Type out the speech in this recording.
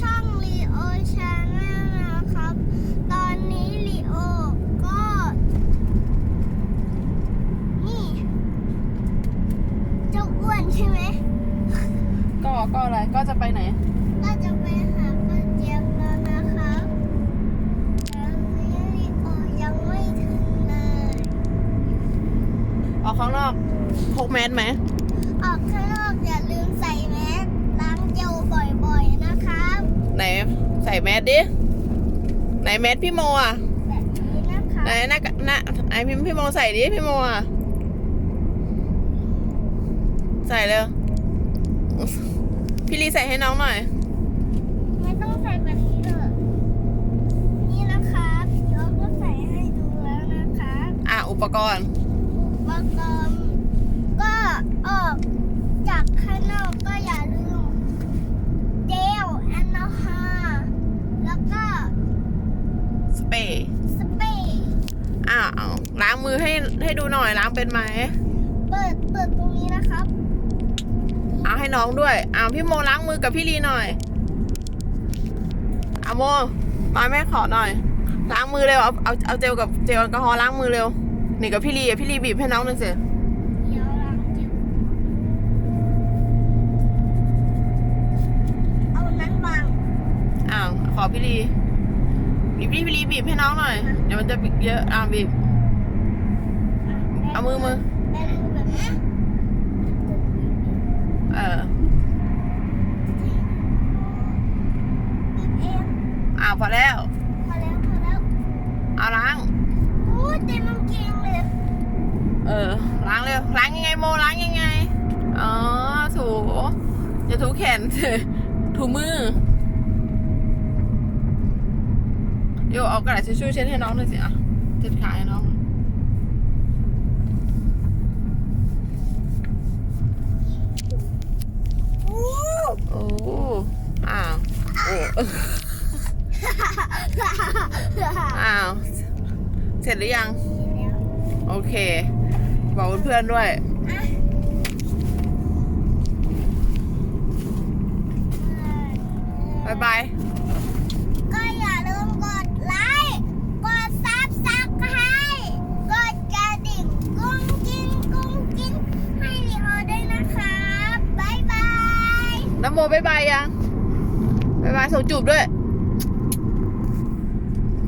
ช่องลีโอชาแนลนะครับ ตอนนี้ลีโอก็ นี่เจ้าอ้วนใช่ไหม ก็ก็อะไรก็จะไปไหน ก็จะไปหาป้าเจี๊ยบแล้วนะครับตอนนี้ลีโอยังไม่ถึงเลย ออกข้างนอกพกแมสไหม ออกข้างนอกอย่าลืมใส่แมสล้างเจลบ่อยๆนะครับ ไหน ใส่แมสดิ ไหนแมสพี่โมอะแบบนี้นะคะไหนหน้าหน้าไหนพี่พี่โมใส่ดิพี่โมอะ ใส่เลยพี่ลีใส่ให้น้องหน่อย ไม่ต้องใส่แบบนี้เลยนี่นะครับยกก็ใส่ให้ดูแล้วนะครับอะอุปกรณ์ อุปกรณ์ก็ออกจากข้างนอกก็อย่าลืมเจลแอลกอฮอล์แล้วก็ สเปรย์ สเปรย์ อ้าวล้างมือให้ให้ดูหน่อยล้างเป็นไหมเปิดเปิดตรงนี้นะครับ เอาให้น้องด้วยอ้าวพี่โมล้างมือกับพี่ลีหน่อยเอาโมมาแม่ขอหน่อย ล้างมือเร็วเอาเอาเอาเจลกับเจลแอลกอฮอล์ล้างมือเร็วนี่กับพี่ลีอะพี่ลีบีบให้น้องหน่อยสิเดี๋ยวล้างเจลเอานั้นวางอ้าวขอพี่ลีบีบ พี่พี่ลีบีบให้น้องหน่อย เดี๋ยวมันจะเยอะอ่าบีบ เอามือมือ เออบีบเองอ้าวพอแล้ว พอแล้ว พอแล้ว เอาล้าง โอ้เต็มมันเก่งเลย เออ ล้างเร็ว ล้างยังไงโม ล้างยังไง อ๋อ ถูอย่าถูแขนถูมือ โยเอากระดาษทิชชู่เช็ดให้น้องหน่อยสิอะเช็ดขาให้น้องอู้โอ้อ้าวโอ้อ้าว เสร็จหรือยัง โอเค บอกเพื่อนๆด้วยบ๊ายบาย ก็อย่าลืมกดไลค์ กดซับสไครต์กดกระดิ่งกุ้งกิ้งกุ้งกิ้งให้ลีโอด้วยนะครับ บ๊ายบาย น้ำ โมบายบายยังบายบายส่งจูบด้วย